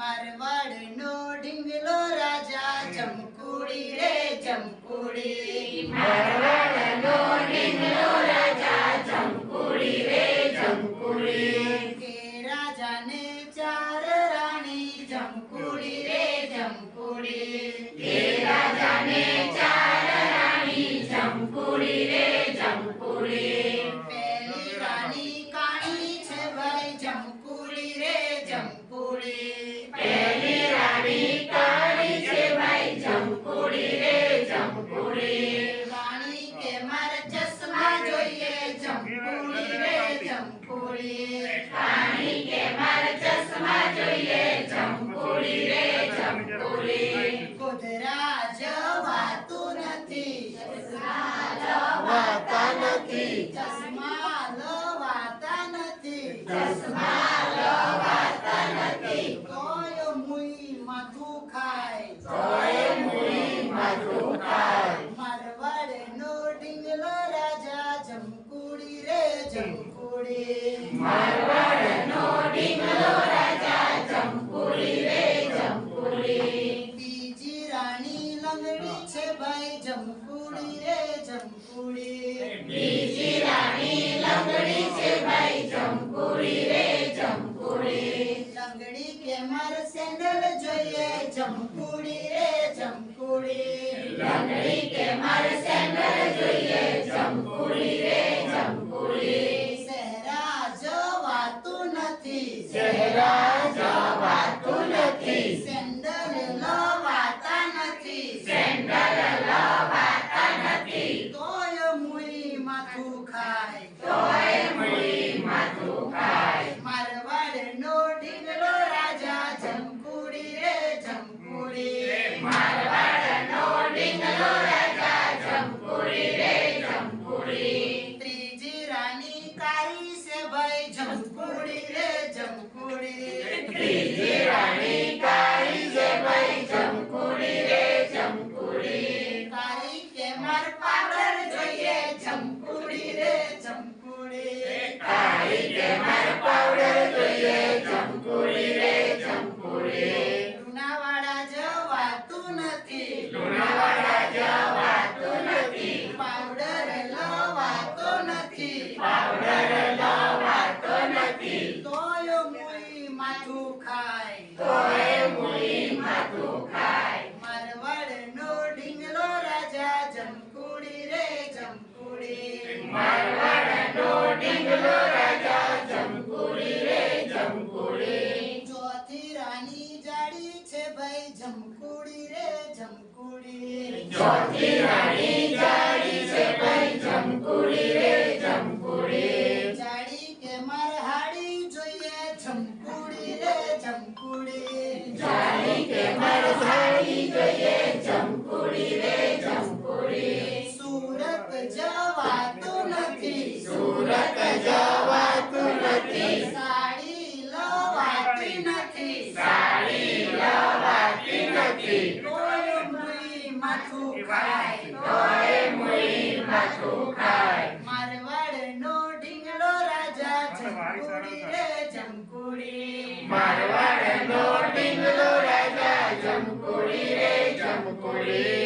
મારવાડ નો ઢીંગલો રાજા જમકુડી રે જમકુડી મારવાડનો ઢીંગલો રાજા જમકુડી રે જમકુડી કે રાજાને ચાર રાણી જમકુડી રે જમકુડી નથી ચશ્મા લવાતા નથી ચશ્મા લવાતા નથી તોય મુઈ માથું ખાય તોય મુઈ માથું ખાય મારવાડનો ઢીંગલો રાજા જમકુડી રે જમકુડી મારવાડનો ઢીંગલો રાજા જમકુડી રે જમકુડી બીજી રાણી લંગડી છે ભાઈ જમકુડી રે જમકુડી સેન્ડલ જોઈએ જમકુડી રે ત્રીજી કાળી છે ભાઈ માથું ખાય તોય મુઈ માથું ખાય મારવાડનો ઢીંગલો રાજા જમકુડી રે જમકુડી. મારવાડનો ઢીંગલો રાજા જમકુડી રે જમકુડી. ચોથી રાણી જાડી છે ભાઈ જમકુડી રે જમકુડી. ચોથી રાણી જમકુડી મારવાડ નો ટીંગલો રાજા રે જમકુડી